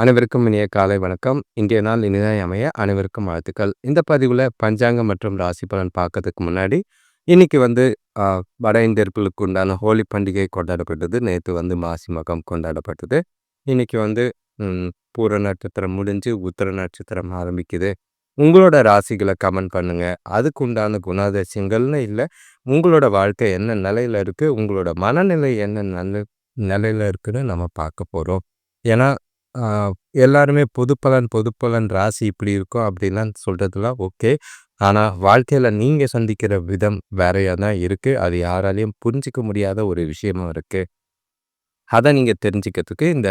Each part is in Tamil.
அனைவருக்கும் இனிய காலை வணக்கம். இன்றைய நாள் இனிதாய் அமைய அனைவருக்கும் வாழ்த்துக்கள். இந்த பதிவில் பஞ்சாங்கம் மற்றும் ராசி பலன் பார்க்கறதுக்கு முன்னாடி இன்னைக்கு வந்து வட இந்தியர்களுக்கு உண்டான ஹோலி பண்டிகை கொண்டாடப்பட்டது. நேற்று வந்து மாசி மகம் கொண்டாடப்பட்டது. இன்னைக்கு வந்து பூர நட்சத்திரம் முடிஞ்சு உத்தர நட்சத்திரம் ஆரம்பிக்குது. உங்களோட ராசிகளை கமெண்ட் பண்ணுங்க. அதுக்கு உண்டான குணாதிசயங்கள்னு இல்லை உங்களோட வாழ்க்கை என்ன நிலையில இருக்கு உங்களோட மனநிலை என்ன நல்ல நிலையில இருக்குன்னு நம்ம பார்க்க போகிறோம் ஏன்னா எல்லாருமே பொதுப்பலன் பொதுப்பலன் ராசி இப்படி இருக்கும் அப்படின்லாம் சொல்கிறதுலாம் ஓகே. ஆனால் வாழ்க்கையில் நீங்கள் சந்திக்கிற விதம் வேறையாக தான் இருக்குது அது யாராலையும் புரிஞ்சிக்க முடியாத ஒரு விஷயமும் இருக்குது அதை நீங்கள் தெரிஞ்சுக்கிறதுக்கு இந்த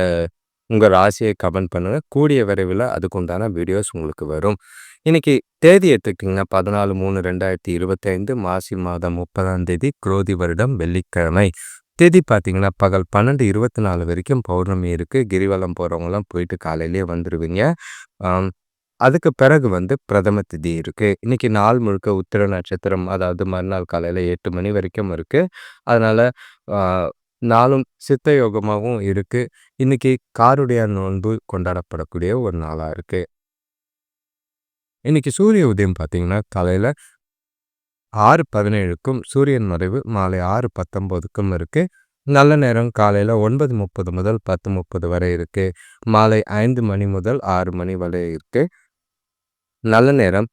உங்கள் ராசியை கமெண்ட் பண்ணுங்கள் கூடிய விரைவில் அதுக்கு உண்டான வீடியோஸ் உங்களுக்கு வரும். இன்றைக்கி தேதி எடுத்துக்கிட்டிங்கன்னா பதினாலு மூணு ரெண்டாயிரத்தி இருபத்தைந்து மாசி மாதம் முப்பதாம் தேதி குரோதி வருடம் வெள்ளிக்கிழமை. தேதி பார்த்தீங்கன்னா பகல் பன்னெண்டு இருபத்தி நாலு வரைக்கும் பௌர்ணமி இருக்குது கிரிவலம் போகிறவங்களாம் போயிட்டு காலையிலேயே வந்துடுவீங்க அதுக்கு பிறகு வந்து பிரதம திதி இருக்குது இன்றைக்கி நாள் முழுக்க உத்திர நட்சத்திரம் அதாவது மறுநாள் காலையில் எட்டு மணி வரைக்கும் இருக்குது அதனால் நாளும் சித்த யோகமாகவும் இருக்குது இன்றைக்கி காருடைய நோன்பு கொண்டாடப்படக்கூடிய ஒரு நாளாக இருக்குது இன்றைக்கி சூரிய உதயம் பார்த்திங்கன்னா காலையில் ஆறு பதினேழுக்கும் சூரியன் மறைவு மாலை ஆறு பத்தொம்போதுக்கும் இருக்குது நல்ல நேரம் காலையில் ஒன்பது முப்பது முதல் பத்து முப்பது வரை இருக்குது மாலை ஐந்து மணி முதல் ஆறு மணி வரை இருக்குது நல்ல நேரம்.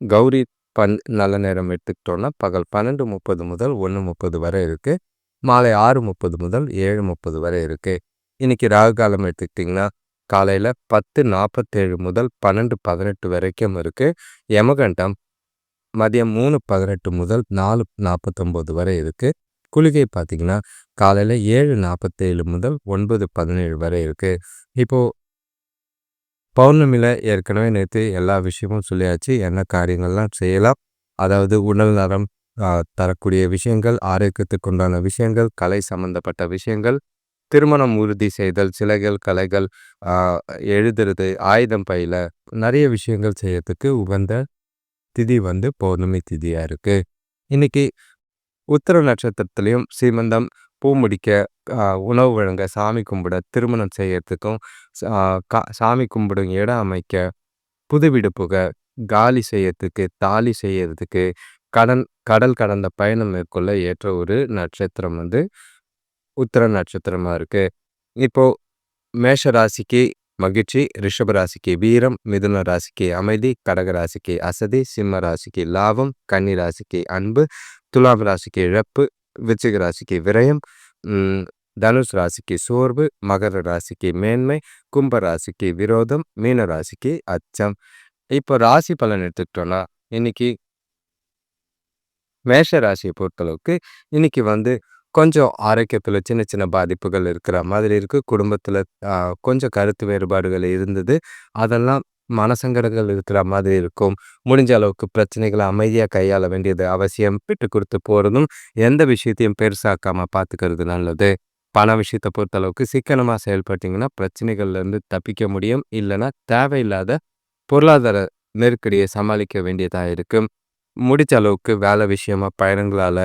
கௌரி பன் நல்ல நேரம் எடுத்துக்கிட்டோன்னா பகல் பன்னெண்டு முப்பது முதல் ஒன்று முப்பது வரை இருக்குது மாலை ஆறு முப்பது முதல் ஏழு முப்பது வரை இருக்குது இன்றைக்கி ராகு காலம் எடுத்துக்கிட்டிங்கன்னா காலையில் பத்து நாற்பத்தேழு முதல் பன்னெண்டு பதினெட்டு வரைக்கும் இருக்குது யமகண்டம் மதியம் மூணு பதினெட்டு முதல் நாலு நாற்பத்தொம்போது வரை இருக்குது குளிகை பார்த்திங்கன்னா காலையில் ஏழு நாற்பத்தேழு முதல் ஒன்பது பதினேழு வரை இருக்குது இப்போது பௌர்ணமியில் ஏற்கனவே நேற்று எல்லா விஷயமும் சொல்லியாச்சு. என்ன காரியங்கள்லாம் செய்யலாம்? அதாவது உடல் நலம் தரக்கூடிய விஷயங்கள் ஆரோக்கியத்துக்கு உண்டான விஷயங்கள் கலை சம்பந்தப்பட்ட விஷயங்கள் திருமணம் உறுதி செய்தல் சிலைகள் கலைகள் எழுதுறது ஆயுதம் பயில நிறைய விஷயங்கள் செய்யறதுக்கு உகந்த திதி வந்து பௌர்ணமி திதியாக இருக்குது இன்றைக்கி உத்தர நட்சத்திரத்துலேயும் சீமந்தம் பூ முடிக்க உணவு வழங்க சாமி கும்பிட திருமணம் செய்யறதுக்கும் சாமி கும்பிடும் இடம் அமைக்க புது வீடு புக காலி செய்யறதுக்கு தாலி செய்யறதுக்கு கடன் கடல் கடந்த பயணம் மேற்கொள்ள ஏற்ற ஒரு நட்சத்திரம் வந்து உத்தர நட்சத்திரமாக இருக்குது இப்போது மேஷ ராசிக்கு மகிழ்ச்சி ரிஷப ராசிக்கு வீரம் மிதுன ராசிக்கு அமைதி கடக ராசிக்கு அசதி சிம்ம ராசிக்கு லாபம் கன்னி ராசிக்கு அன்பு துலாம் ராசிக்கு இழப்பு விச்சிக ராசிக்கு விரயம் தனுஷ் ராசிக்கு சோர்வு மகர ராசிக்கு மேன்மை கும்ப ராசிக்கு விரோதம் மீன ராசிக்கு அச்சம். இப்போ ராசி பலன் எடுத்துக்கிட்டோன்னா இன்னைக்கு மேஷ ராசியை பொறுத்தளவுக்கு இன்னைக்கு வந்து கொஞ்சம் ஆரோக்கியத்தில் சின்ன சின்ன பாதிப்புகள் இருக்கிற மாதிரி இருக்குது குடும்பத்தில் கொஞ்சம் கருத்து வேறுபாடுகள் இருந்தது. அதெல்லாம் மனசங்கடங்கள் இருக்கிற மாதிரி இருக்கும். முடிஞ்ச அளவுக்கு பிரச்சனைகளை அமைதியாக கையாள வேண்டியது அவசியம். விட்டு கொடுத்து போகிறதும் எந்த விஷயத்தையும் பெருசாக்காமல் பார்த்துக்கிறது நல்லது. பண விஷயத்தை பொறுத்தளவுக்கு சிக்கனமாக செயல்பட்டிங்கன்னா பிரச்சனைகள்லேருந்து தப்பிக்க முடியும். இல்லைன்னா தேவையில்லாத பொருளாதார நெருக்கடியை சமாளிக்க வேண்டியதாக இருக்கும். முடிச்ச அளவுக்கு வேலை விஷயமா பயணங்களால்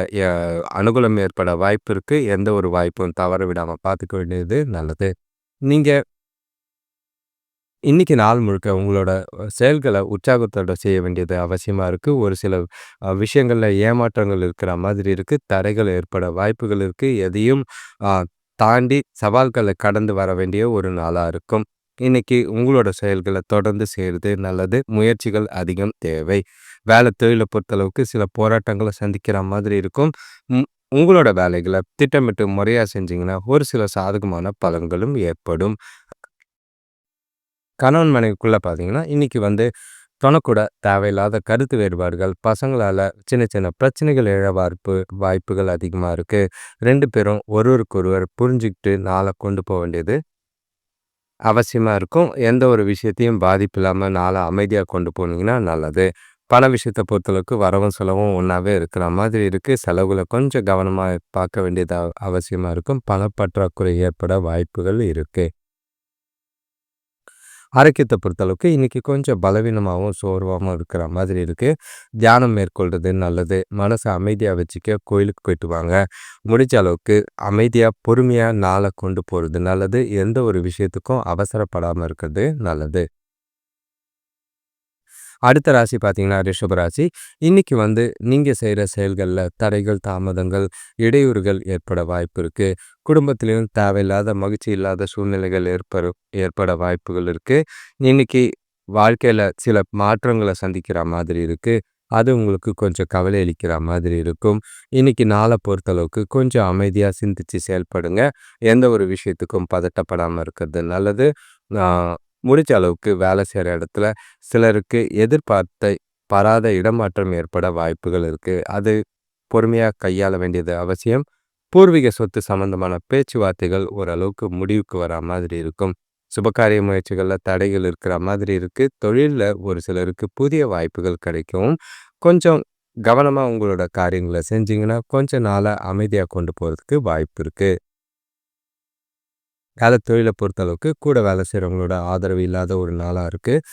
அனுகூலம் ஏற்பட வாய்ப்பு இருக்குது எந்த ஒரு வாய்ப்பும் தவற விடாமல் பார்த்துக்க வேண்டியது நல்லது. நீங்கள் இன்றைக்கி நாள் முழுக்க உங்களோட செயல்களை உற்சாகத்தோட செய்ய வேண்டியது அவசியமாக இருக்குது ஒரு சில விஷயங்களில் ஏமாற்றங்கள் இருக்கிற மாதிரி இருக்குது தடைகள் ஏற்பட வாய்ப்புகள் இருக்குது எதையும் தாண்டி சவால்களை கடந்து வர வேண்டிய ஒரு நாளாக இருக்கும். இன்னைக்கு உங்களோட செயல்களை தொடர்ந்து செய்கிறது நல்லது. முயற்சிகள் அதிகம் தேவை. வேலை தொழிலை பொறுத்தளவுக்கு சில போராட்டங்களை சந்திக்கிற மாதிரி இருக்கும். உங்களோட வேலைகளை திட்டமிட்டு முறையாக செஞ்சீங்கன்னா ஒரு சில சாதகமான பலன்களும் ஏற்படும். கணவன் மனைவிக்குள்ளே பார்த்தீங்கன்னா இன்றைக்கி வந்து தொணக்கூட தேவையில்லாத கருத்து வேறுபாடுகள் பசங்களால் சின்ன சின்ன பிரச்சனைகள் எழ வாய்ப்பு வாய்ப்புகள் அதிகமாக இருக்குது ரெண்டு பேரும் ஒருவருக்கொருவர் புரிஞ்சுக்கிட்டு நாளை கொண்டு போக வேண்டியது அவசியமாக இருக்கும். எந்த ஒரு விஷயத்தையும் பாதிப்பு இல்லாமல் நாளை அமைதியாக கொண்டு போனீங்கன்னா நல்லது. பண விஷயத்தை பொறுத்தளவுக்கு வரவும் செலவும் ஒன்றாவே இருக்கிற மாதிரி இருக்குது செலவுகளை கொஞ்சம் கவனமாக பார்க்க வேண்டியது அவசியமாக இருக்கும். பணப்பற்றாக்குறை ஏற்பட வாய்ப்புகள் இருக்குது ஆரோக்கியத்தை பொறுத்தளவுக்கு இன்றைக்கி கொஞ்சம் பலவீனமாகவும் சோர்வாகவும் இருக்கிற மாதிரி இருக்குது தியானம் மேற்கொள்வது நல்லது. மனசை அமைதியாக வச்சுக்க கோயிலுக்கு போயிட்டு வாங்க. முடிஞ்ச அளவுக்கு அமைதியாக பொறுமையாக நாளை கொண்டு போகிறது நல்லது. எந்த ஒரு விஷயத்துக்கும் அவசரப்படாமல் இருக்கிறது நல்லது. அடுத்த ராசி பார்த்தீங்கன்னா ரிஷபராசி இன்னைக்கு வந்து நீங்கள் செய்கிற செயல்களில் தடைகள் தாமதங்கள் இடையூறுகள் ஏற்பட வாய்ப்பு இருக்குது குடும்பத்திலையும் தேவையில்லாத மகிழ்ச்சி இல்லாத சூழ்நிலைகள் ஏற்பட ஏற்பட வாய்ப்புகள் இருக்குது இன்னைக்கு வாழ்க்கையில் சில மாற்றங்களை சந்திக்கிற மாதிரி இருக்குது அது உங்களுக்கு கொஞ்சம் கவலை அளிக்கிற மாதிரி இருக்கும். இன்னைக்கு நாளை பொறுத்தளவுக்கு கொஞ்சம் அமைதியாக சிந்திச்சு செயல்படுங்க. எந்த ஒரு விஷயத்துக்கும் பதட்டப்படாமல் இருக்கிறது நல்லது. முடிச்ச அளவுக்கு வேலை செய்கிற இடத்துல சிலருக்கு எதிர்பார்த்த பராத இடமாற்றம் ஏற்பட வாய்ப்புகள் இருக்குது அது பொறுமையாக கையாள வேண்டியது அவசியம். பூர்வீக சொத்து சம்பந்தமான பேச்சுவார்த்தைகள் ஓரளவுக்கு முடிவுக்கு வரா மாதிரி இருக்கும். சுபகாரிய முயற்சிகளில் தடைகள் இருக்கிற மாதிரி இருக்குது தொழிலில் ஒரு சிலருக்கு புதிய வாய்ப்புகள் கிடைக்கும் கொஞ்சம் கவனமாக உங்களோட காரியங்களை செஞ்சிங்கன்னா கொஞ்சம் நாளாக அமைதியாக கொண்டு போகிறதுக்கு வாய்ப்பு இருக்குது வேலை தொழிலை பொறுத்தளவுக்கு கூட வேலை செய்கிறவங்களோட ஆதரவு இல்லாத ஒரு நாளாக இருக்குது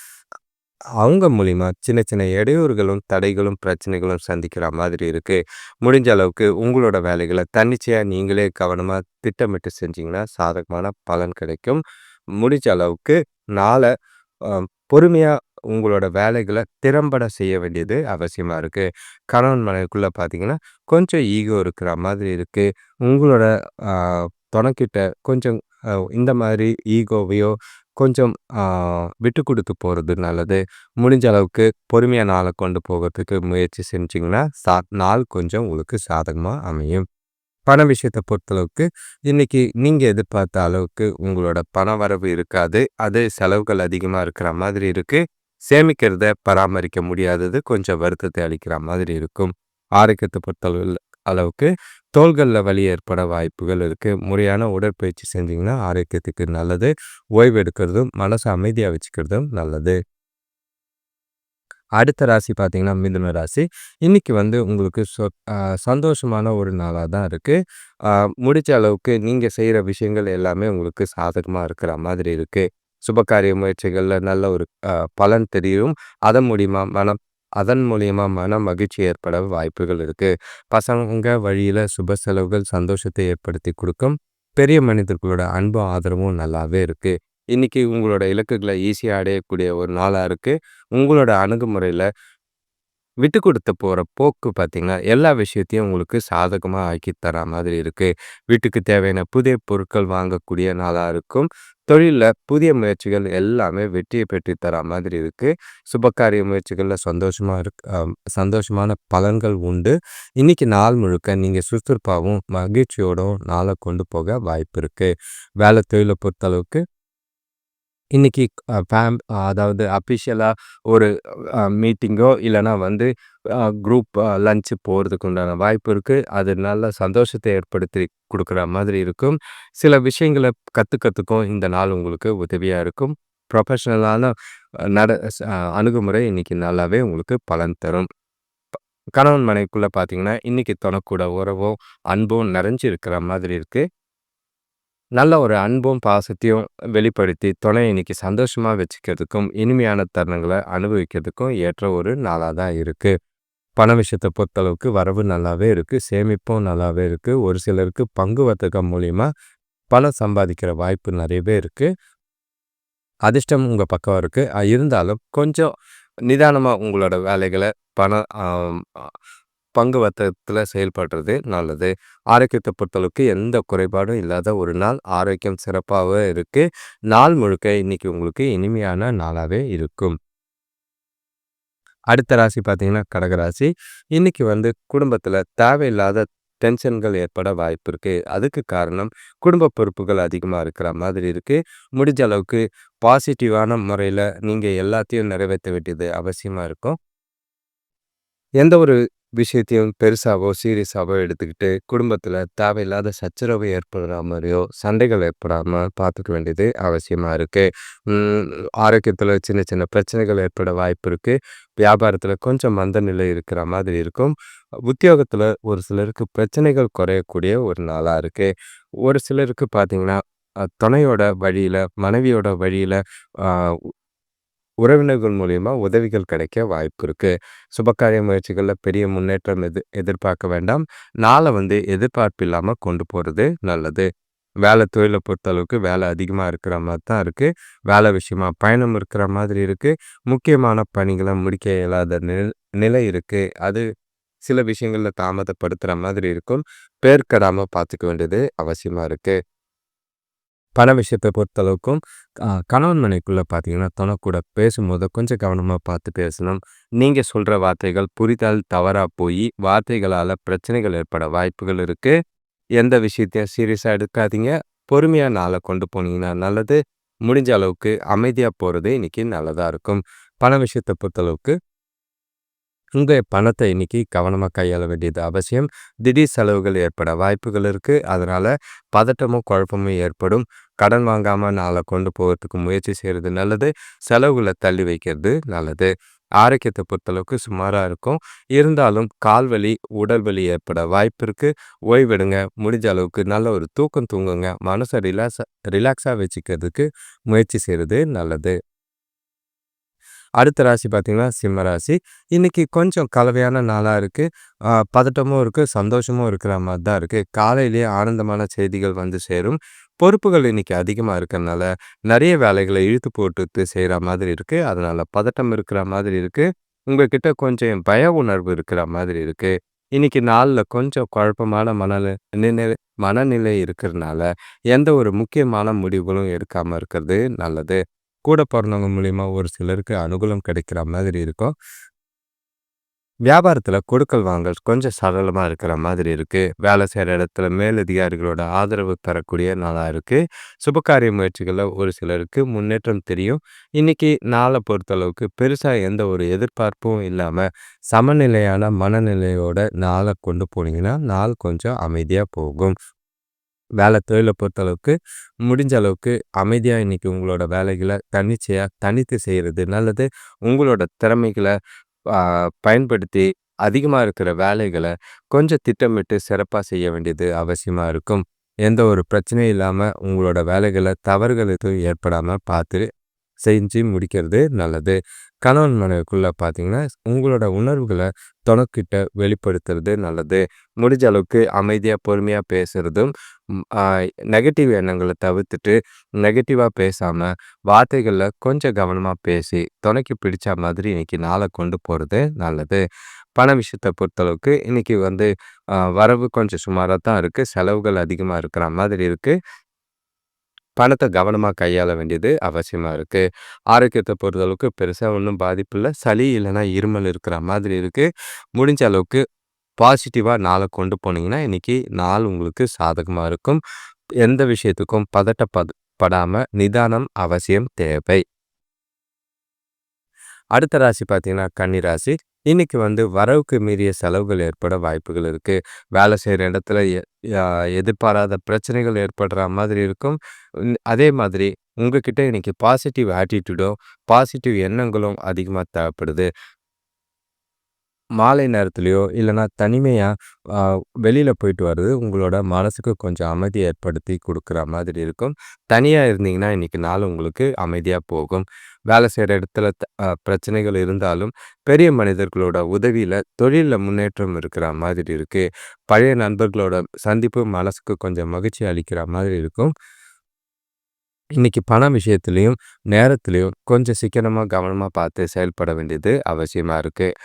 அவங்க மூலிமா சின்ன சின்ன இடையூறுகளும் தடைகளும் பிரச்சனைகளும் சந்திக்கிற மாதிரி இருக்குது முடிஞ்ச அளவுக்கு உங்களோட வேலைகளை தன்னிச்சையாக நீங்களே கவனமாக திட்டமிட்டு செஞ்சிங்கன்னா சாதகமான பலன் கிடைக்கும். முடிஞ்ச அளவுக்கு நாளை பொறுமையாக உங்களோட வேலைகளை திறம்பட செய்ய வேண்டியது அவசியமாக இருக்குது கணவன் மனைவிக்குள்ளே பார்த்தீங்கன்னா கொஞ்சம் ஈகோ இருக்கிற மாதிரி இருக்குது உங்களோட துணைக்கிட்ட கொஞ்சம் இந்த மாதிரி ஈகோவையோ கொஞ்சம் விட்டு கொடுத்து போகிறது நல்லது. முடிஞ்ச அளவுக்கு பொறுமையாக நாளை கொண்டு போகிறதுக்கு முயற்சி செஞ்சிங்கன்னா சா நாள் கொஞ்சம் உங்களுக்கு சாதகமாக அமையும். பண விஷயத்தை பொறுத்தளவுக்கு இன்றைக்கி நீங்கள் எதிர்பார்த்த அளவுக்கு உங்களோட பண வரவு இருக்காது. அது செலவுகள் அதிகமாக இருக்கிற மாதிரி இருக்குது சேமிக்கிறத பராமரிக்க முடியாதது கொஞ்சம் வருத்தத்தை அளிக்கிற மாதிரி இருக்கும். ஆரோக்கியத்தை பொறுத்தளவில் அளவுக்கு தோள்களில் வலி ஏற்பட வாய்ப்புகள் இருக்குது முறையான உடற்பயிற்சி செஞ்சிங்கன்னா ஆரோக்கியத்துக்கு நல்லது. ஓய்வு எடுக்கிறதும் மனசை அமைதியாக வச்சுக்கிறதும் நல்லது. அடுத்த ராசி பார்த்தீங்கன்னா மிதுன ராசி. இன்றைக்கி வந்து உங்களுக்கு சொ சந்தோஷமான ஒரு நாளாக தான் இருக்குது முடித்த அளவுக்கு நீங்கள் செய்கிற விஷயங்கள் எல்லாமே உங்களுக்கு சாதகமாக இருக்கிற மாதிரி இருக்குது சுபகாரிய முயற்சிகளில் நல்ல ஒரு பலன் தெரியும். அதன் மூலிமா மனம் அதன் மூலியமா மன மகிழ்ச்சி ஏற்பட வாய்ப்புகள் இருக்குது பசங்க வழியில் சுப செலவுகள் சந்தோஷத்தை ஏற்படுத்தி கொடுக்கும். பெரிய மனிதர்களோட அன்பும் ஆதரவும் நல்லாவே இருக்குது இன்றைக்கி உங்களோட இலக்குகளை ஈஸியாக அடையக்கூடிய ஒரு நாளாக இருக்குது உங்களோட அணுகுமுறையில் விட்டு கொடுத்து போகிற போக்கு பார்த்திங்கன்னா எல்லா விஷயத்தையும் உங்களுக்கு சாதகமாக ஆக்கி தர மாதிரி இருக்குது வீட்டுக்கு தேவையான புதிய பொருட்கள் வாங்கக்கூடிய நாளாக இருக்கும். தொழிலில் புதிய முயற்சிகள் எல்லாமே வெற்றியை பெற்று தர மாதிரி இருக்குது சுபகாரிய முயற்சிகளில் சந்தோஷமாக இருக் சந்தோஷமான பலன்கள் உண்டு. இன்றைக்கி நாள் முழுக்க நீங்கள் சுறுசுறுப்பாகவும் மகிழ்ச்சியோடும் நாளை கொண்டு போக வாய்ப்பு இருக்குது வேலை தொழிலை பொறுத்தளவுக்கு இன்றைக்கி ஃபேம் அதாவது அஃபிஷியலாக ஒரு மீட்டிங்கோ இல்லைனா வந்து குரூப் லஞ்சு போகிறதுக்கு உண்டான வாய்ப்பு இருக்குது அது நல்ல சந்தோஷத்தை ஏற்படுத்தி கொடுக்குற மாதிரி இருக்கும். சில விஷயங்களை கற்றுக்கிறதுக்கும் இந்த நாள் உங்களுக்கு உதவியாக இருக்கும். ப்ரொஃபஷ்னலான நட அணுகுமுறை இன்றைக்கி நல்லாவே உங்களுக்கு பலன் தரும். கணவன் மனைக்குள்ளே பார்த்தீங்கன்னா இன்றைக்கி தொணக்கூட உறவும் அன்பும் நிறைஞ்சு இருக்கிற மாதிரி இருக்குது நல்ல ஒரு அன்பும் பாசத்தையும் வெளிப்படுத்தி துணை இன்னைக்கு சந்தோஷமாக வச்சுக்கிறதுக்கும் இனிமையான தருணங்களை அனுபவிக்கிறதுக்கும் ஏற்ற ஒரு நாளாக தான் இருக்குது பண விஷயத்தை பொறுத்தளவுக்கு வரவு நல்லாவே இருக்குது சேமிப்பும் நல்லாவே இருக்குது ஒரு சிலருக்கு பங்கு வர்த்தகம் மூலிமா பணம் சம்பாதிக்கிற வாய்ப்பு நிறையவே இருக்குது அதிர்ஷ்டம் உங்கள் பக்கம் இருக்குது இருந்தாலும் கொஞ்சம் நிதானமாக உங்களோட வேலைகளை பணம் பங்கு வர்த்தகத்தில் செயல்படுறது நல்லது. ஆரோக்கியத்தை பொறுத்தளவுக்கு எந்த குறைபாடும் இல்லாத ஒரு நாள். ஆரோக்கியம் சிறப்பாகவே இருக்குது நாள் முழுக்க இன்னைக்கு உங்களுக்கு இனிமையான நாளாகவே இருக்கும். அடுத்த ராசி பார்த்தீங்கன்னா கடகராசி இன்றைக்கி வந்து குடும்பத்தில் தேவையில்லாத டென்ஷன்கள் ஏற்பட வாய்ப்பு இருக்குது அதுக்கு காரணம் குடும்ப பொறுப்புகள் அதிகமாக இருக்கிற மாதிரி இருக்குது முடிஞ்ச அளவுக்கு பாசிட்டிவான முறையில் நீங்கள் எல்லாத்தையும் நிறைவேற்ற வேண்டியது அவசியமாக இருக்கும். எந்த ஒரு விஷயத்தையும் பெருசாகவோ சீரியஸாகவோ எடுத்துக்கிட்டு, குடும்பத்தில் தேவையில்லாத சச்சரவு ஏற்படுற மாதிரியோ, சண்டைகள் ஏற்படாமல் பார்த்துக்க வேண்டியது அவசியமாக இருக்குது ஆரோக்கியத்தில் சின்ன சின்ன பிரச்சனைகள் ஏற்பட வாய்ப்பு இருக்குது வியாபாரத்தில் கொஞ்சம் மந்த நிலை இருக்கிற மாதிரி இருக்கும். உத்தியோகத்தில் ஒரு சிலருக்கு பிரச்சனைகள் குறையக்கூடிய ஒரு நாளாக இருக்குது ஒரு சிலருக்கு பார்த்திங்கன்னா துணையோட வழியில் மனைவியோட வழியில் உறவினர்கள் மூலயமா உதவிகள் கிடைக்க வாய்ப்பு இருக்குது சுபகாரிய முயற்சிகளில் பெரிய முன்னேற்றம் எது எதிர்பார்க்க வேண்டாம். நாளை வந்து எதிர்பார்ப்பு இல்லாமல் கொண்டு போகிறது நல்லது. வேலை தொழிலை பொறுத்தளவுக்கு வேலை அதிகமாக இருக்கிற மாதிரி தான் இருக்குது வேலை விஷயமா பயணம் இருக்கிற மாதிரி இருக்குது முக்கியமான பணிகளை முடிக்க இயலாத நில் நிலை இருக்குது அது சில விஷயங்களில் தாமதப்படுத்துகிற மாதிரி இருக்கும். பேர்க்கடாமல் பார்த்துக்க வேண்டியது அவசியமாக இருக்குது பண விஷயத்தை பொறுத்தளவுக்கும் கணவன் மனைக்குள்ளே பார்த்தீங்கன்னா தனக்கூட பேசும்போது கொஞ்சம் கவனமாக பார்த்து பேசணும். நீங்கள் சொல்கிற வார்த்தைகள் புரிதல் தவறாக போய் வார்த்தைகளால் பிரச்சனைகள் ஏற்பட வாய்ப்புகள் இருக்குது எந்த விஷயத்தையும் சீரியஸாக எடுக்காதீங்க. பொறுமையாக நாளை கொண்டு போனீங்கன்னா நல்லது. முடிஞ்ச அளவுக்கு அமைதியாக போகிறது இன்றைக்கி நல்லதாக இருக்கும். பண விஷயத்தை பொறுத்தளவுக்கு உங்கள் பணத்தை இன்னைக்கு கவனமாக கையாள வேண்டியது அவசியம். திடீர் செலவுகள் ஏற்பட வாய்ப்புகள் இருக்குது அதனால் பதட்டமும் குழப்பமும் ஏற்படும். கடன் வாங்காமல் நாளை கொண்டு போகிறதுக்கு முயற்சி செய்கிறது நல்லது. செலவுகளை தள்ளி வைக்கிறது நல்லது. ஆரோக்கியத்தை பொறுத்தளவுக்கு சுமாராக இருக்கும். இருந்தாலும் கால்வலி உடல் வலி ஏற்பட வாய்ப்பு இருக்குது ஓய்வெடுங்க. முடிஞ்ச அளவுக்கு நல்ல ஒரு தூக்கம் தூங்குங்க. மனசை ரிலாக்ஸாக ரிலாக்ஸாக வச்சுக்கிறதுக்கு முயற்சி செய்கிறது நல்லது. அடுத்த ராசி பார்த்தீங்கன்னா சிம்ம ராசி. இன்றைக்கி கொஞ்சம் கலவையான நாளாக இருக்குது பதட்டமும் இருக்குது சந்தோஷமும் இருக்கிற மாதிரி தான் இருக்குது காலையிலேயே ஆனந்தமான செய்திகள் வந்து சேரும். பொறுப்புகள் இன்னைக்கு அதிகமாக இருக்கிறனால நிறைய வேலைகளை இழுத்து போட்டு செய்கிற மாதிரி இருக்குது அதனால் பதட்டம் இருக்கிற மாதிரி இருக்குது உங்ககிட்ட கொஞ்சம் பய உணர்வு இருக்கிற மாதிரி இருக்குது இன்னைக்கு நாளில் கொஞ்சம் குழப்பமான மனநிலை மனநிலை இருக்கிறனால எந்த ஒரு முக்கியமான முடிவுகளும் எடுக்காமல் இருக்கிறது நல்லது. கூட பிறந்தவங்க மூலிமா ஒரு சிலருக்கு அனுகூலம் கிடைக்கிற மாதிரி இருக்கும். வியாபாரத்தில் கொடுக்கல் வாங்கல் கொஞ்சம் சரளமாக இருக்கிற மாதிரி இருக்குது வேலை செய்கிற இடத்துல மேலதிகாரிகளோட ஆதரவு பெறக்கூடிய நாளாக இருக்குது சுபகாரிய முயற்சிகளில் ஒரு சிலருக்கு முன்னேற்றம் தெரியும். இன்னைக்கு நாளை பொறுத்தளவுக்கு பெருசாக எந்த ஒரு எதிர்பார்ப்பும் இல்லாமல் சமநிலையான மனநிலையோட நாளை கொண்டு போனீங்கன்னா நாள் கொஞ்சம் அமைதியாக போகும். வேலை தொழிலை பொறுத்தளவுக்கு முடிஞ்ச அளவுக்கு அமைதியாக இன்றைக்கி உங்களோட வேலைகளை தன்னிச்சையாக தனித்து செய்கிறது நல்லது உங்களோட திறமைகளை பயன்படுத்தி அதிகமாக இருக்கிற வேலைகளை கொஞ்சம் திட்டமிட்டு சிறப்பாக செய்ய வேண்டியது அவசியமாக இருக்கும். எந்த ஒரு பிரச்சனையும் இல்லாமல் உங்களோட வேலைகளை தவறுகள் எதுவும் ஏற்படாமல் பார்த்து செஞ்சு முடிக்கிறது நல்லது. கணவன் மனைவிக்குள்ளே பார்த்தீங்கன்னா உங்களோட உணர்வுகளை துணக்கிட்ட வெளிப்படுத்துறது நல்லது. முடிஞ்ச அளவுக்கு அமைதியாக பொறுமையாக பேசுகிறதும் நெகட்டிவ் எண்ணங்களை தவிர்த்துட்டு நெகட்டிவாக பேசாமல் வார்த்தைகளில் கொஞ்சம் கவனமாக பேசி துணைக்கு பிடிச்ச மாதிரி இன்னைக்கு நாளை கொண்டு போகிறது நல்லது. பண விஷயத்தை பொறுத்தளவுக்கு இன்னைக்கு வந்து வரவு கொஞ்சம் சுமாராக தான் இருக்குது செலவுகள் அதிகமாக இருக்கிற மாதிரி இருக்குது பணத்தை கவனமாக கையாள வேண்டியது அவசியமாக இருக்குது ஆரோக்கியத்தை பொறுத்தளவுக்கு பெருசாக ஒன்றும் பாதிப்பு இல்லை சளி இல்லைன்னா இருமல் இருக்கிற மாதிரி இருக்குது முடிஞ்ச அளவுக்கு பாசிட்டிவாக நாளை கொண்டு போனீங்கன்னா இன்றைக்கி நாள் உங்களுக்கு சாதகமாக இருக்கும். எந்த விஷயத்துக்கும் பதட்டப்பட படாமல் நிதானம் அவசியம் தேவை. அடுத்த ராசி பார்த்தீங்கன்னா கன்னி ராசி. இன்னைக்கு வந்து வரவுக்கு மீறிய செலவுகள் ஏற்பட வாய்ப்புகள் இருக்குது வேலை செய்கிற இடத்துல எதிர்பாராத பிரச்சனைகள் ஏற்படுற மாதிரி இருக்கும். அதே மாதிரி உங்ககிட்ட இன்னைக்கு பாசிட்டிவ் ஆட்டிடியூடும் பாசிட்டிவ் எண்ணங்களும் அதிகமாக தேவைப்படுது. மாலை நேரத்துலையோ இல்லைன்னா தனிமையாக வெளியில் போயிட்டு வர்றது உங்களோட மனசுக்கு கொஞ்சம் அமைதி ஏற்படுத்தி கொடுக்குற மாதிரி இருக்கும். தனியாக இருந்தீங்கன்னா இன்றைக்கி நாள் உங்களுக்கு அமைதியாக போகும். வேலை செய்கிற இடத்துல பிரச்சனைகள் இருந்தாலும் பெரிய மனிதர்களோட உதவியில் தொழிலில் முன்னேற்றம் இருக்கிற மாதிரி இருக்குது பழைய நண்பர்களோட சந்திப்பு மனசுக்கு கொஞ்சம் மகிழ்ச்சி அளிக்கிற மாதிரி இருக்கும். இன்னைக்கு பண விஷயத்துலையும் நேரத்துலையும் கொஞ்சம் சிக்கனமாக கவனமாக பார்த்து செயல்பட வேண்டியது அவசியமாக இருக்குது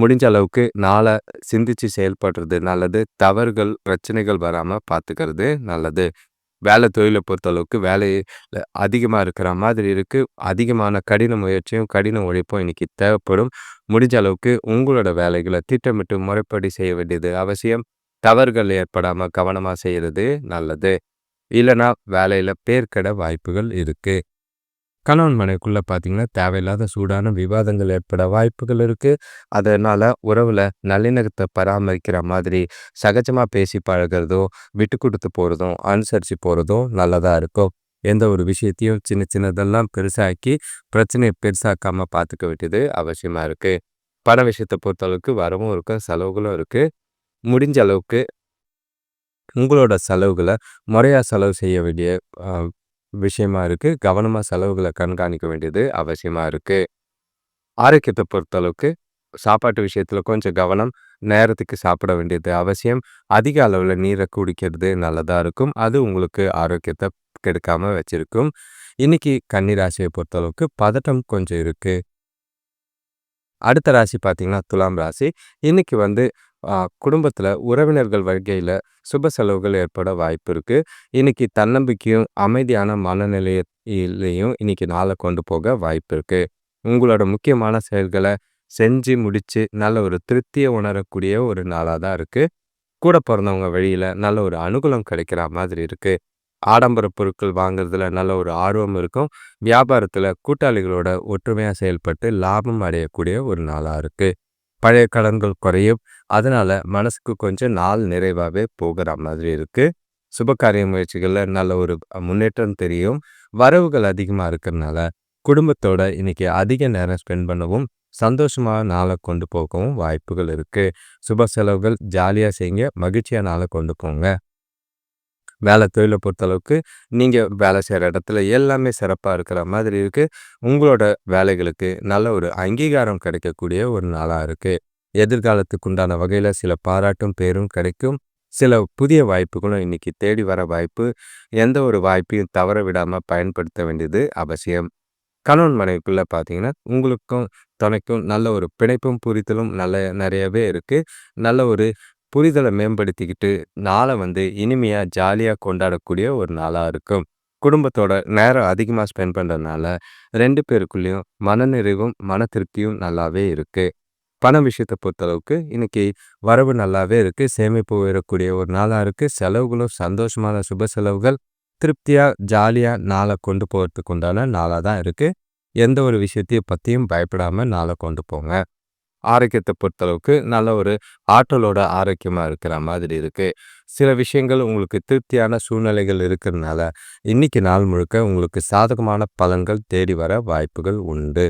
முடிஞ்ச அளவுக்கு நாளை சிந்திச்சு செயல்படுறது நல்லது. தவறுகள் பிரச்சனைகள் வராமல் பார்த்துக்கிறது நல்லது. வேலை தொழிலை பொறுத்தளவுக்கு வேலையில் அதிகமாக இருக்கிற மாதிரி இருக்குது அதிகமான கடின முயற்சியும் கடின உழைப்பும் இன்னைக்கு தேவைப்படும். முடிஞ்ச அளவுக்கு உங்களோட வேலைகளை திட்டமிட்டு முறைப்படி செய்ய வேண்டியது அவசியம். தவறுகள் ஏற்படாமல் கவனமாக செய்கிறது நல்லது. இல்லைனா வேலையில் பேர்க்கட வாய்ப்புகள் இருக்குது கணவன் மனைக்குள்ளே பார்த்தீங்கன்னா தேவையில்லாத சூடான விவாதங்கள் ஏற்பட வாய்ப்புகள் இருக்குது அதனால் உறவில் நல்லிணக்கத்தை பராமரிக்கிற மாதிரி சகஜமாக பேசி பழகிறதும் விட்டு கொடுத்து போகிறதும் அனுசரித்து போகிறதும் நல்லதாக இருக்கும். எந்த ஒரு விஷயத்தையும் சின்ன சின்னதெல்லாம் பெருசாக்கி பிரச்சனையை பெருசாக்காமல் பார்த்துக்க வேண்டியது அவசியமாக இருக்குது பண விஷயத்தை பொறுத்தளவுக்கு வரவும் இருக்கும் செலவுகளும் இருக்குது முடிஞ்ச அளவுக்கு உங்களோட செலவுகளை முறையாக செலவு செய்ய வேண்டிய விஷயமா இருக்குது கவனமாக செலவுகளை கண்காணிக்க வேண்டியது அவசியமாக இருக்குது ஆரோக்கியத்தை பொறுத்தளவுக்கு சாப்பாட்டு விஷயத்தில் கொஞ்சம் கவனம். நேரத்துக்கு சாப்பிட வேண்டியது அவசியம். அதிக அளவில் நீரை குடிக்கிறது நல்லதாக இருக்கும். அது உங்களுக்கு ஆரோக்கியத்தை கெடுக்காமல் வச்சுருக்கும் இன்னைக்கு கன்னி ராசியை பொறுத்தளவுக்கு பதட்டம் கொஞ்சம் இருக்குது அடுத்த ராசி பார்த்தீங்கன்னா, துலாம் ராசி. இன்றைக்கி வந்து குடும்பத்தில் உறவினர்கள் வருகையில் சுப செலவுகள் ஏற்பட வாய்ப்பு இருக்குது இன்றைக்கி தன்னம்பிக்கையும், அமைதியான மனநிலையிலையும் இன்னைக்கு நாளை கொண்டு போக வாய்ப்பு இருக்குது உங்களோட முக்கியமான செயல்களை செஞ்சு முடித்து நல்ல ஒரு திருப்தியை உணரக்கூடிய ஒரு நாளாக தான் இருக்குது கூட பிறந்தவங்க வழியில் நல்ல ஒரு அனுகூலம் கிடைக்கிற மாதிரி இருக்குது ஆடம்பர பொருட்கள் வாங்குறதுல நல்ல ஒரு ஆர்வம் இருக்கும். வியாபாரத்தில் கூட்டாளிகளோட ஒற்றுமையாக செயல்பட்டு லாபம் அடையக்கூடிய ஒரு நாளாக இருக்குது பழைய கடன்கள் குறையும். அதனால் மனசுக்கு கொஞ்சம் நாள் நிறைவாகவே போகிற மாதிரி இருக்குது சுபகாரிய முயற்சிகளில் நல்ல ஒரு முன்னேற்றம் தெரியும். வரவுகள் அதிகமாக இருக்கிறனால, குடும்பத்தோட இன்னைக்கு அதிக நேரம் ஸ்பெண்ட் பண்ணவும், சந்தோஷமாக நாளை கொண்டு போகவும் வாய்ப்புகள் இருக்குது சுப செலவுகள் ஜாலியாக செய்யுங்க. மகிழ்ச்சியாக நாளை கொண்டு போங்க. வேலை தொழிலை பொறுத்தளவுக்கு, நீங்கள் வேலை செய்கிற இடத்துல எல்லாமே சிறப்பாக இருக்கிற மாதிரி இருக்குது உங்களோட வேலைகளுக்கு நல்ல ஒரு அங்கீகாரம் கிடைக்கக்கூடிய ஒரு நாளாக இருக்குது எதிர்காலத்துக்கு உண்டான வகையில் சில பாராட்டும், பேரும் கிடைக்கும். சில புதிய வாய்ப்புகளும் இன்றைக்கி தேடி வர வாய்ப்பு. எந்த ஒரு வாய்ப்பையும் தவற விடாமல் பயன்படுத்த வேண்டியது அவசியம். கணவன் மனைவிக்குள்ளே பார்த்தீங்கன்னா, உங்களுக்கும் துணைக்கும் நல்ல ஒரு பிணைப்பும், புரிதலும் நல்ல நிறையவே இருக்குது நல்ல ஒரு புரிதலை மேம்படுத்திக்கிட்டு, நாளை வந்து இனிமையாக ஜாலியாக கொண்டாடக்கூடிய ஒரு நாளாக இருக்கும். குடும்பத்தோட நேரம் அதிகமாக ஸ்பெண்ட் பண்ணுறதுனால ரெண்டு பேருக்குள்ளேயும் மனநிறைவும், மன திருப்தியும் நல்லாவே இருக்குது பண விஷயத்தை பொறுத்தளவுக்கு, இன்னைக்கு வரவு நல்லாவே இருக்குது சேமிப்பு உயரக்கூடிய ஒரு நாளாக இருக்குது செலவுகளும் சந்தோஷமான சுப செலவுகள், திருப்தியாக ஜாலியாக நாளை கொண்டு போகிறதுக்கு உண்டான நாளாக தான் இருக்குது எந்த ஒரு விஷயத்தையும் பற்றியும் பயப்படாமல் நாளை கொண்டு போங்க. ஆரோக்கியத்தை பொறுத்தளவுக்கு நல்ல ஒரு ஆற்றலோட ஆரோக்கியமா இருக்கிற மாதிரி இருக்கு. சில விஷயங்கள் உங்களுக்கு திருப்தியான சூழ்நிலைகள் இருக்கிறனால, இன்னைக்கு நாள் முழுக்க உங்களுக்கு சாதகமான பலன்கள் தேடி வர வாய்ப்புகள் உண்டு.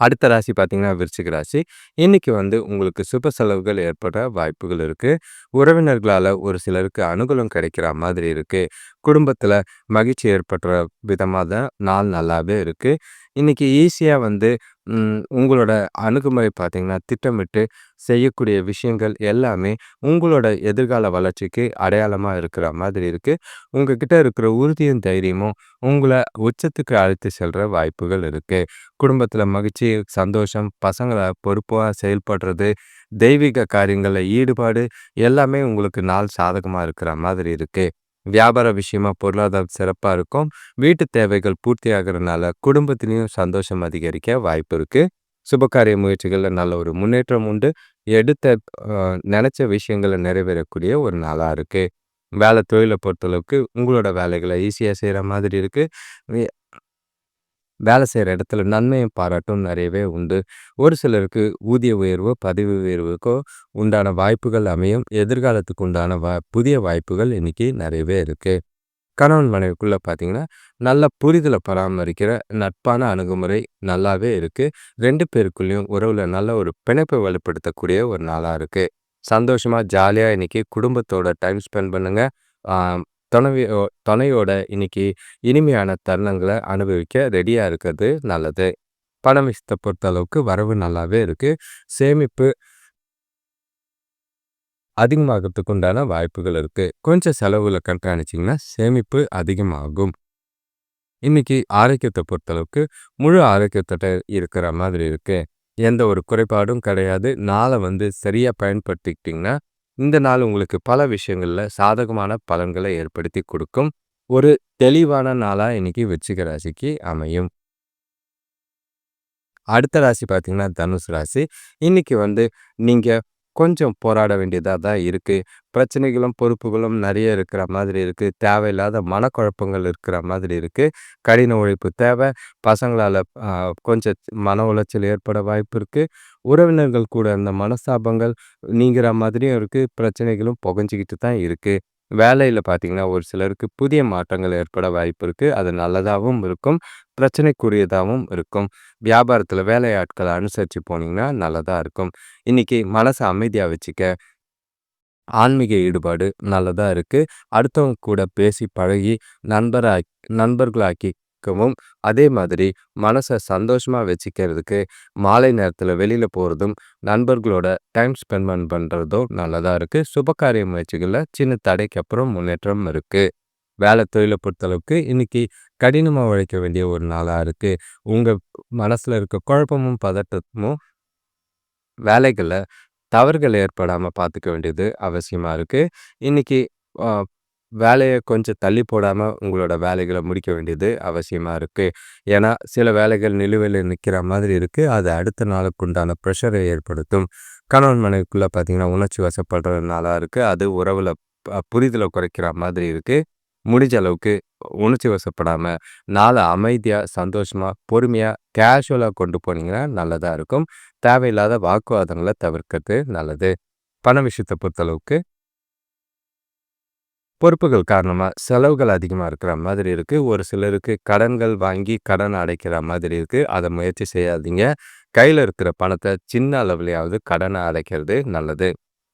அடுத்த ராசி பார்த்தீங்கன்னா, விருச்சிக ராசி. இன்னைக்கு வந்து உங்களுக்கு சுப செலவுகள் ஏற்பட வாய்ப்புகள் இருக்கு. உறவினர்களால ஒரு சிலருக்கு அனுகூலம் கிடைக்கிற மாதிரி இருக்கு. குடும்பத்தில் மகிழ்ச்சி ஏற்படுற விதமாக தான் நாள் நல்லாவே இருக்கு. இன்னைக்கு ஈஸியாக வந்து உங்களோட அணுகுமுறை பார்த்திங்கன்னா திட்டமிட்டு செய்யக்கூடிய விஷயங்கள் எல்லாமே உங்களோட எதிர்கால வளர்ச்சிக்கு அடையாளமாக இருக்கிற மாதிரி இருக்குது உங்ககிட்ட இருக்கிற உறுதியும், தைரியமும் உங்களை உச்சத்துக்கு அழைத்து செல்கிற வாய்ப்புகள் இருக்குது குடும்பத்தில் மகிழ்ச்சி, சந்தோஷம், பசங்களை பொறுப்பாக செயல்படுறது, தெய்வீக காரியங்களில் ஈடுபாடு எல்லாமே உங்களுக்கு நாள் சாதகமாக இருக்கிற மாதிரி இருக்குது வியாபார விஷயமா பொருளாதாரம் சிறப்பாக இருக்கும். வீட்டு தேவைகள் பூர்த்தியாகறனால குடும்பத்திலையும் சந்தோஷம் அதிகரிக்க வாய்ப்பு இருக்குது சுபகாரிய முயற்சிகளில் நல்ல ஒரு முன்னேற்றம் உண்டு. எடுத்த நினச்ச விஷயங்களை நிறைவேறக்கூடிய ஒரு நாளாக இருக்குது வேலை தொழிலை பொறுத்தளவுக்கு உங்களோட வேலைகளை ஈஸியாக செய்கிற மாதிரி இருக்குது வேலை செய்கிற இடத்துல நன்மையும், பாராட்டும் நிறையவே உண்டு. ஒரு சிலருக்கு ஊதிய உயர்வோ, பதவி உயர்வுக்கோ உண்டான வாய்ப்புகள் அமையும். எதிர்காலத்துக்கு உண்டான வ புதிய வாய்ப்புகள் இன்றைக்கி நிறையவே இருக்குது கணவன் மனைவிக்குள்ளே பார்த்தீங்கன்னா, நல்ல புரிதலை பராமரிக்கிற நட்பான அணுகுமுறை நல்லாவே இருக்குது ரெண்டு பேருக்குள்ளேயும் உறவில் நல்ல ஒரு பிணைப்பை வலுப்படுத்தக்கூடிய ஒரு நாளாக இருக்குது சந்தோஷமாக ஜாலியாக இன்றைக்கி குடும்பத்தோட டைம் ஸ்பெண்ட் பண்ணுங்கள் ஆ துணைவியோ துணையோட இன்னைக்கு இனிமையான தருணங்களை அனுபவிக்க ரெடியா இருக்கிறது நல்லது. பணம் விஷயத்தை பொறுத்த அளவுக்கு வரவு நல்லாவே இருக்கு. சேமிப்பு அதிகமாகறதுக்கு உண்டான வாய்ப்புகள் இருக்கு. கொஞ்சம் செலவுகள கண்காணிச்சிங்கன்னா சேமிப்பு அதிகமாகும். இன்னைக்கு ஆரோக்கியத்தை பொறுத்தளவுக்கு முழு ஆரோக்கியத்தோட இருக்கிற மாதிரி இருக்கு. எந்த ஒரு குறைபாடும் கிடையாது. நாளை வந்து சரியா பயன்படுத்திக்கிட்டிங்கன்னா இந்த நாள் உங்களுக்கு பல விஷயங்களில் சாதகமான பலன்களை ஏற்படுத்தி கொடுக்கும் ஒரு தெளிவான நாளாக இன்னைக்கு விருச்சிக ராசிக்கு அமையும். அடுத்த ராசி பார்த்தீங்கன்னா, தனுசு ராசி. இன்றைக்கி வந்து நீங்கள் கொஞ்சம் போராட வேண்டியதாக தான் இருக்குது பிரச்சனைகளும், பொறுப்புகளும் நிறைய இருக்கிற மாதிரி இருக்குது தேவையில்லாத மனக்குழப்பங்கள் இருக்கிற மாதிரி இருக்குது கடின உழைப்பு தேவை. பசங்களால் கொஞ்சம் மன உளைச்சல் ஏற்பட வாய்ப்பு இருக்குது உறவினர்கள் கூட இருந்த மனஸ்தாபங்கள் நீங்கிற மாதிரியும் இருக்குது பிரச்சனைகளும் புகஞ்சிக்கிட்டு தான் இருக்குது வேலையில் பார்த்தீங்கன்னா, ஒரு சிலருக்கு புதிய மாற்றங்கள் ஏற்பட வாய்ப்பு இருக்குது அது நல்லதாகவும் இருக்கும். பிரச்சனைக்குரியதாகவும் இருக்கும். வியாபாரத்தில் வேலையாட்களை அனுசரித்து போனீங்கன்னா நல்லதாக இருக்கும். இன்னைக்கு மனசை அமைதியாக வச்சுக்க ஆன்மீக ஈடுபாடு நல்லதாக இருக்குது அடுத்தவங்க கூட பேசி பழகி நண்பராக் நண்பர்களாக்கிக்கவும், அதே மாதிரி மனசை சந்தோஷமாக வச்சுக்கிறதுக்கு மாலை நேரத்தில் வெளியில் போகிறதும் நண்பர்களோட டைம் ஸ்பெண்ட் பண்ணுறதும் நல்லதாக இருக்குது சுபகாரிய முயற்சிகளில் சின்ன தடைக்கு அப்புறம் முன்னேற்றம் இருக்குது வேலை தொழிலை பொறுத்தளவுக்கு இன்னைக்கு கடினமாக உழைக்க வேண்டிய ஒரு நாளாக இருக்குது உங்கள் மனசில் இருக்க குழப்பமும், பதட்டமும் வேலைகளில் தவறுகள் ஏற்படாமல் பார்த்துக்க வேண்டியது அவசியமாக இருக்குது இன்னைக்கு வேலையை கொஞ்சம் தள்ளி போடாமல் உங்களோட வேலைகளை முடிக்க வேண்டியது அவசியமாக இருக்குது ஏன்னா, சில வேலைகள் நிலுவையில் நிற்கிற மாதிரி இருக்குது அது அடுத்த நாளுக்கு உண்டான ப்ரெஷரை ஏற்படுத்தும். கணவன் மனைவிக்குள்ளே பார்த்தீங்கன்னா, உணர்ச்சி வசப்படுற நாளா இருக்குது அது உறவில் புரிதலை குறைக்கிற மாதிரி இருக்குது முடிஞ்ச அளவுக்கு உணர்ச்சி வசப்படாமல் நாளை அமைதியாக சந்தோஷமாக பொறுமையாக கேஷுவலாக கொண்டு போனீங்கன்னா நல்லதாக இருக்கும். தேவையில்லாத வாக்குவாதங்களை தவிர்க்கிறது நல்லது. பண விஷயத்தை பொறுத்தளவுக்கு பொறுப்புகள் காரணமாக செலவுகள் அதிகமாக இருக்கிற மாதிரி இருக்குது ஒரு சிலருக்கு கடன்கள் வாங்கி கடன் அடைக்கிற மாதிரி இருக்குது அதை முயற்சி செய்யாதீங்க. கையில் இருக்கிற பணத்தை சின்ன அளவுலையாவது கடனை அடைக்கிறது நல்லது.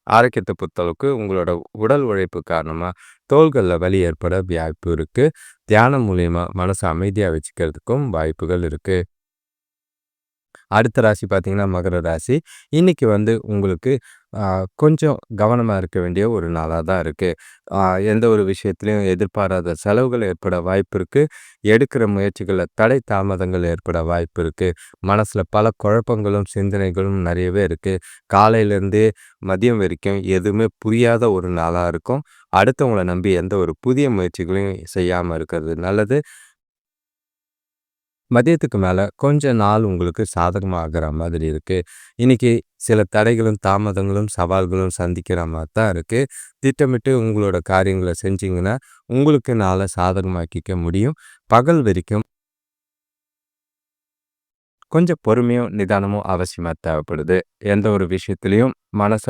ஆரோக்கியத்தை பொறுத்தளவுக்கு உங்களோட உடல் உழைப்பு காரணமாக தோள்களில் வலி ஏற்பட வாய்ப்பு இருக்குது தியானம் மூலியமா மனசை அமைதியாக வச்சுக்கிறதுக்கும் வாய்ப்புகள் இருக்குது அடுத்த ராசி பார்த்தீங்கன்னா, மகர ராசி. இன்னைக்கு வந்து உங்களுக்கு கொஞ்சம் கவனமாக இருக்க வேண்டிய ஒரு நாளாக தான் இருக்குது எந்த ஒரு விஷயத்துலையும் எதிர்பாராத செலவுகள் ஏற்பட வாய்ப்பு இருக்குது எடுக்கிற முயற்சிகளில் தடை தாமதங்கள் ஏற்பட வாய்ப்பு இருக்குது மனசில் பல குழப்பங்களும், சிந்தனைகளும் நிறையவே இருக்குது காலையிலேருந்தே மதியம் வரைக்கும் எதுவுமே புரியாத ஒரு நாளாக இருக்கும். அடுத்தவங்களை நம்பி எந்த ஒரு புதிய முயற்சிகளையும் செய்யாமல் இருக்கிறது நல்லது. மதியத்துக்கு மேல கொஞ்ச நாள் உங்களுக்கு சாதகமாகிற மாதிரி இருக்கு. இன்னைக்கு சில தடைகளும், தாமதங்களும், சவால்களும் சந்திக்கிற மாதிரி தான் இருக்கு. திட்டமிட்டு உங்களோட காரியங்கள செஞ்சீங்கன்னா, உங்களுக்கு நாள சாதகமாக்கிக்க முடியும். பகல் வரைக்கும் கொஞ்சம் பொறுமையும், நிதானமும் அவசியமா தேவைப்படுது. எந்த ஒரு விஷயத்திலயும் மனச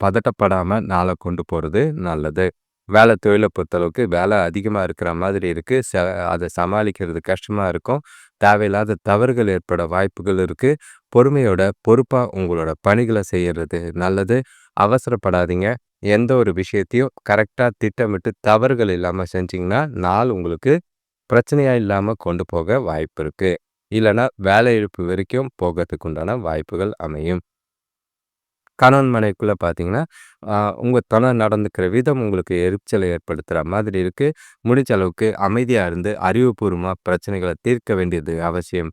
பதட்டப்படாம நாளை கொண்டு போறது நல்லது. வேலை தொழில பொறுத்தளவுக்கு வேலை அதிகமா இருக்கிற மாதிரி இருக்கு. ச அதை சமாளிக்கிறது கஷ்டமா இருக்கும். தேவையில்லாத தவறுகள் ஏற்பட வாய்ப்புகள் இருக்குது பொறுமையோட, பொறுப்பாக உங்களோட பணிகளை செய்கிறது நல்லது. அவசரப்படாதீங்க. எந்த ஒரு விஷயத்தையும் கரெக்டாக திட்டமிட்டு தவறுகள் இல்லாமல் செஞ்சிங்கன்னா நாள் உங்களுக்கு பிரச்சனையாக இல்லாமல் கொண்டு போக வாய்ப்பு இருக்குது இல்லைனா வேலை இழப்பு வரைக்கும் போகிறதுக்கு உண்டான வாய்ப்புகள் அமையும். கணவன் மனைவிக்குள்ளே பார்த்தீங்கன்னா, உங்கள் உங்க துணை நடந்துக்கிற விதம் உங்களுக்கு எரிச்சலை ஏற்படுத்துகிற மாதிரி இருக்குது முடிஞ்ச அளவுக்கு அமைதியாக இருந்து அறிவுபூர்வமாக பிரச்சனைகளை தீர்க்க வேண்டியது அவசியம்.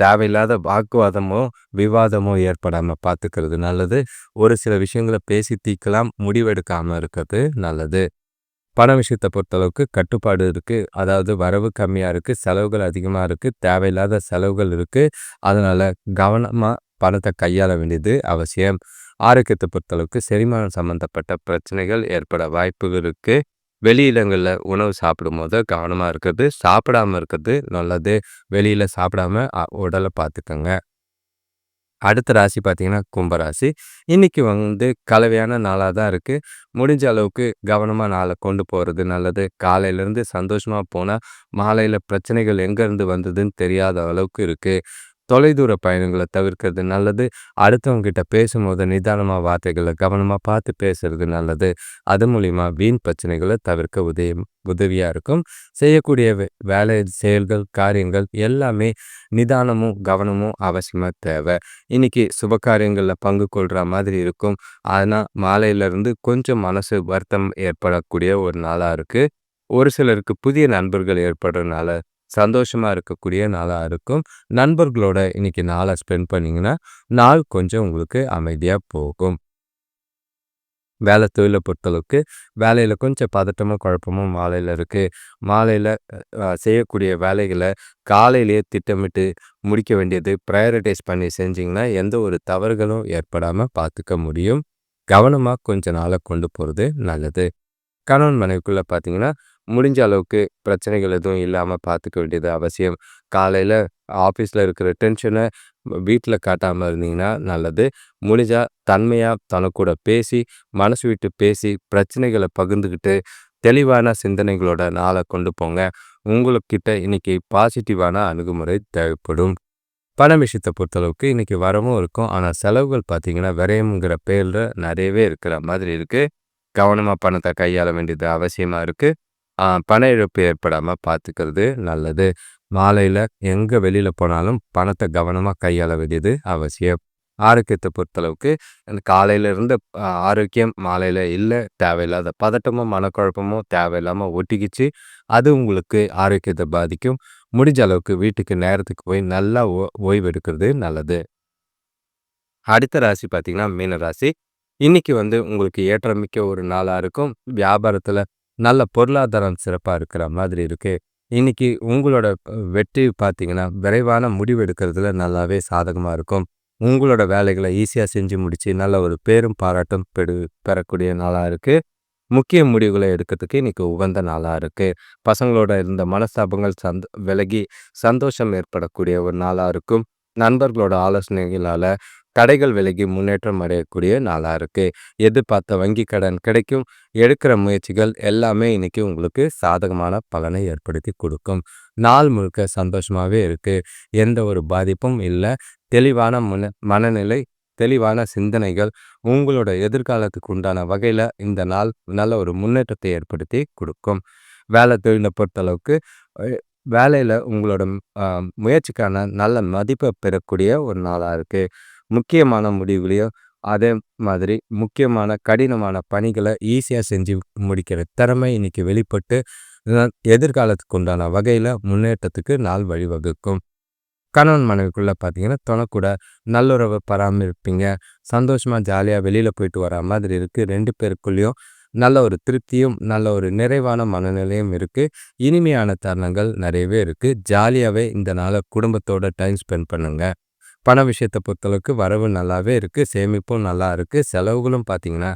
தேவையில்லாத வாக்குவாதமோ, விவாதமோ ஏற்படாமல் பார்த்துக்கிறது நல்லது. ஒரு சில விஷயங்களை பேசி தீர்க்கலாம். முடிவெடுக்காமல் இருக்கிறது நல்லது. பண விஷயத்தை பொறுத்தளவுக்கு கட்டுப்பாடு இருக்குது அதாவது வரவு கம்மியாக இருக்குது செலவுகள் அதிகமாக இருக்குது தேவையில்லாத செலவுகள் இருக்குது அதனால் கவனமாக பணத்தை கையாள வேண்டியது அவசியம். ஆரோக்கியத்தை பொறுத்தளவுக்கு செரிமானம் சம்மந்தப்பட்ட பிரச்சனைகள் ஏற்பட வாய்ப்புகள் இருக்கு. வெளியிடங்களில் உணவு சாப்பிடும் போது கவனமா இருக்கிறது. சாப்பிடாம இருக்கிறது நல்லது. வெளியில சாப்பிடாம உடலை பார்த்துக்கோங்க அடுத்த ராசி பார்த்தீங்கன்னா, கும்பராசி இன்றைக்கி இன்னைக்கு வந்து கலவையான நாளாக தான் இருக்கு. முடிஞ்ச அளவுக்கு கவனமா நாளை கொண்டு போறது நல்லது. காலையிலேருந்து சந்தோஷமா போனா, மாலையில பிரச்சனைகள் எங்கேருந்து வந்ததுன்னு தெரியாத அளவுக்கு இருக்கு. தொலைதூர பயணங்களை தவிர்க்கிறது நல்லது. அடுத்தவங்ககிட்ட பேசும்போது நிதானமாக வார்த்தைகளை கவனமாக பார்த்து பேசுறது நல்லது. அது மூலிமா வீண் பிரச்சனைகளை தவிர்க்க உதவி உதவியாக இருக்கும். செய்யக்கூடிய வேலை, செயல்கள், காரியங்கள் எல்லாமே நிதானமும், கவனமும் அவசியமாக தேவை. இன்னைக்கு சுபகாரியங்கள்ல பங்கு கொள்கிற மாதிரி இருக்கும். ஆனால் மாலையிலேருந்து கொஞ்சம் மனசு வருத்தம் ஏற்படக்கூடிய ஒரு நாளாக இருக்குது ஒரு சிலருக்கு புதிய நண்பர்கள் ஏற்படுறதுனால சந்தோஷமாக இருக்கக்கூடிய நாளாக இருக்கும். நண்பர்களோட இன்னைக்கு நாளை ஸ்பெண்ட் பண்ணிங்கன்னா நாள் கொஞ்சம் உங்களுக்கு அமைதியாக போகும். வேலை தொழிலை பொறுத்தளவுக்கு, வேலையில் கொஞ்சம் பதட்டமும், குழப்பமும் மாலையில் இருக்குது மாலையில் செய்யக்கூடிய வேலைகளை காலையிலேயே திட்டமிட்டு முடிக்க வேண்டியது ப்ரையாரிட்டைஸ் பண்ணி செஞ்சிங்கன்னா எந்த ஒரு தவறுகளும் ஏற்படாமல் பார்த்துக்க முடியும். கவனமாக கொஞ்ச நாளை கொண்டு போகிறது நல்லது. கணவன் மனைவிக்குள்ளே பார்த்தீங்கன்னா, முடிஞ்ச அளவுக்கு பிரச்சனைகள் எதுவும் இல்லாமல் பார்த்துக்க வேண்டியது அவசியம். காலையில் ஆஃபீஸில் இருக்கிற டென்ஷனை வீட்டில் காட்டாமல் இருந்தீங்கன்னா நல்லது. முடிஞ்சால் தன்மையாக தனக்கூட பேசி, மனசு விட்டு பேசி, பிரச்சனைகளை பகிர்ந்துக்கிட்டு தெளிவான சிந்தனைகளோட நாளை கொண்டு போங்க. உங்களுக்கிட்ட இன்னைக்கு பாசிட்டிவான அணுகுமுறை தேவைப்படும். பண விஷயத்தை பொறுத்தளவுக்கு இன்றைக்கி வரவும் இருக்கும். ஆனால் செலவுகள் பார்த்தீங்கன்னா, விரயம்ங்கிற பேரில் நிறையவே இருக்கிற மாதிரி இருக்குது கவனமாக பணத்தை கையாள வேண்டியது அவசியமாக இருக்குது பண இழப்பு ஏற்படாமல் பார்த்துக்கிறது நல்லது. மாலையில் எங்கே வெளியில் போனாலும் பணத்தை கவனமாக கையாள வேண்டியது அவசியம். ஆரோக்கியத்தை பொறுத்தளவுக்கு அந்த காலையில் இருந்த ஆரோக்கியம் மாலையில் இல்லை தேவையில்லாத பதட்டமும் மனக்குழப்பமோ தேவையில்லாமல் ஒட்டிக்கிச்சு அது உங்களுக்கு ஆரோக்கியத்தை பாதிக்கும். முடிஞ்ச அளவுக்கு வீட்டுக்கு நேரத்துக்கு போய் நல்லா ஓ ஓய்வு எடுக்கிறது நல்லது. அடுத்த ராசி பார்த்திங்கன்னா மீன ராசி. இன்னைக்கு வந்து உங்களுக்கு ஏற்றமிக்க ஒரு நாளாக இருக்கும். வியாபாரத்தில் நல்ல பொருளாதாரம் சிறப்பாக இருக்கிற மாதிரி இருக்குது இன்னைக்கு உங்களோட வெற்றி பார்த்தீங்கன்னா விரைவான முடிவு எடுக்கிறதுல நல்லாவே சாதகமாக இருக்கும். உங்களோட வேலைகளை ஈஸியாக செஞ்சு முடித்து நல்ல ஒரு பேரும் பாராட்டும் பெடு பெறக்கூடிய நாளாக இருக்குது முக்கிய முடிவுகளை எடுக்கிறதுக்கு இன்றைக்கி உகந்த நாளாக இருக்குது பசங்களோட இருந்த மனஸ்தாபங்கள் சந்த விலகி சந்தோஷம் ஏற்படக்கூடிய ஒரு நாளாக இருக்கும். நண்பர்களோட ஆலோசனைகளால் கடைகள் விலகி முன்னேற்றம் அடையக்கூடிய நாளாக இருக்குது எதிர்பார்த்த வங்கி கடன் கிடைக்கும். எடுக்கிற முயற்சிகள் எல்லாமே இன்றைக்கி உங்களுக்கு சாதகமான பலனை ஏற்படுத்தி கொடுக்கும். நாள் முழுக்க சந்தோஷமாகவே இருக்குது எந்த ஒரு பாதிப்பும் இல்லை. தெளிவான மன மனநிலை தெளிவான சிந்தனைகள் உங்களோட எதிர்காலத்துக்கு உண்டான வகையில் இந்த நாள் நல்ல ஒரு முன்னேற்றத்தை ஏற்படுத்தி கொடுக்கும். வேலை தொழிலை பொறுத்தளவுக்கு வேலையில் உங்களோட முயற்சிக்கான நல்ல மதிப்பை பெறக்கூடிய ஒரு நாளாக இருக்குது முக்கியமான முடிவுகளையும் அதே மாதிரி முக்கியமான கடினமான பணிகளை ஈஸியாக செஞ்சு முடிக்கிற திறமை இன்றைக்கி வெளிப்பட்டு எதிர்காலத்துக்கு உண்டான வகையில் முன்னேற்றத்துக்கு நாள் வழிவகுக்கும். கணவன் மனைவிக்குள்ளே பார்த்தீங்கன்னா துணக்கூட நல்லுறவை பராமரிப்பீங்க. சந்தோஷமாக ஜாலியாக வெளியில் போயிட்டு வர மாதிரி இருக்குது ரெண்டு பேருக்குள்ளேயும் நல்ல ஒரு திருப்தியும் நல்ல ஒரு நிறைவான மனநிலையும் இருக்குது இனிமையான தருணங்கள் நிறையவே இருக்குது ஜாலியாகவே இந்த நாளை குடும்பத்தோட டைம் ஸ்பெண்ட் பண்ணுங்கள் பண விஷயத்தை பொறுத்தளவுக்கு வரவு நல்லாவே இருக்குது சேமிப்பும் நல்லா இருக்குது செலவுகளும் பார்த்தீங்கன்னா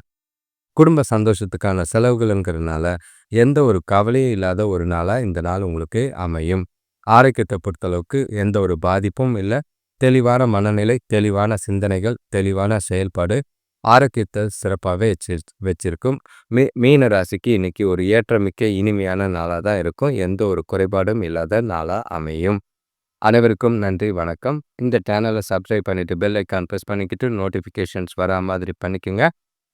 குடும்ப சந்தோஷத்துக்கான செலவுகளுங்கிறதுனால எந்த ஒரு கவலையும் இல்லாத ஒரு நாளாக இந்த நாள் உங்களுக்கு அமையும். ஆரோக்கியத்தை பொறுத்தளவுக்கு எந்த ஒரு பாதிப்பும் இல்லை. தெளிவான மனநிலை தெளிவான சிந்தனைகள் தெளிவான செயல்பாடு ஆரோக்கியத்தை சிறப்பாகவே வச்சு வச்சிருக்கும். மீ மீன ராசிக்கு இன்னைக்கு ஒரு ஏற்றமிக்க இனிமையான நாளாக தான் இருக்கும். எந்த ஒரு குறைபாடும் இல்லாத நாளாக அமையும். அனைவருக்கும் நன்றி வணக்கம். இந்த சேனலை சப்ஸ்கிரைப் பண்ணிவிட்டு பெல் ஐக்கான் ப்ரெஸ் பண்ணிக்கிட்டு நோட்டிஃபிகேஷன்ஸ் வரா மாதிரி பண்ணிக்கோங்க.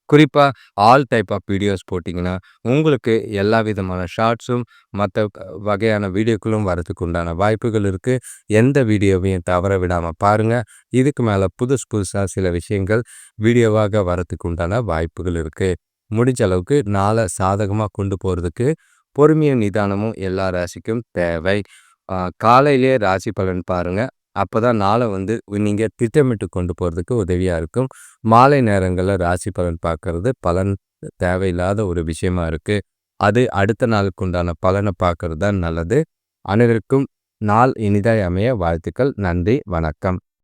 குறிப்பாக ஆல் டைப் ஆஃப் வீடியோஸ் போட்டிங்கன்னா உங்களுக்கு எல்லா விதமான ஷார்ட்ஸும் மற்ற வகையான வீடியோக்களும் வரதுக்கு உண்டான வாய்ப்புகள் இருக்குது எந்த வீடியோவையும் தவற விடாமல் பாருங்கள் இதுக்கு மேலே புதுசு புதுசாக சில விஷயங்கள் வீடியோவாக வரதுக்கு உண்டான வாய்ப்புகள் இருக்குது முடிஞ்ச அளவுக்கு நாளை சாதகமாக கொண்டு போகிறதுக்கு பொறுமையும் நிதானமும் எல்லா ராசிக்கும் தேவை. காலையிலேயே ராசி பலன் பாருங்கள் அப்போ தான் நாளை வந்து நீங்கள் திட்டமிட்டு கொண்டு போகிறதுக்கு உதவியாக இருக்கும். மாலை நேரங்களில் ராசி பலன் பார்க்கறது பலன் தேவையில்லாத ஒரு விஷயமா இருக்குது அது அடுத்த நாளுக்கு உண்டான பலனை பார்க்கறது தான் நல்லது. அனைவருக்கும் நாள் இனிதாய் அமைய வாழ்த்துக்கள். நன்றி. வணக்கம்.